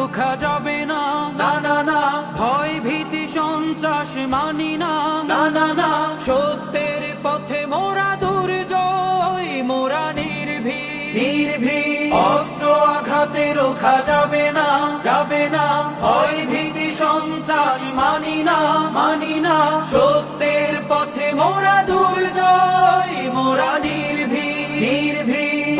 রোখা যাবে না। না না না। ভয় ভীতি সন্ত্রাস মানি না। না না না। সত্যের পথে মোরা দুর্জয় মোরা নির্ভীক। নির্ভীক। অস্ত্র আঘাতে রোখা যাবে না যাবে না। ভয় ভীতি সন্ত্রাস মানি না মানি না। সত্যের পথে মোরা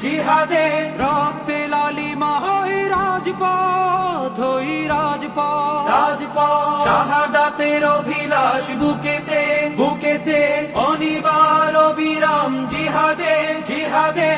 জিহাদে রক্তে লালিমা হয় রাজপথ হই রাজপথ। রাজপথ। শাহাদাতের অভিলাষ বুকেতে বুকেতে অনিবার বিরাম জিহাদে জিহাদে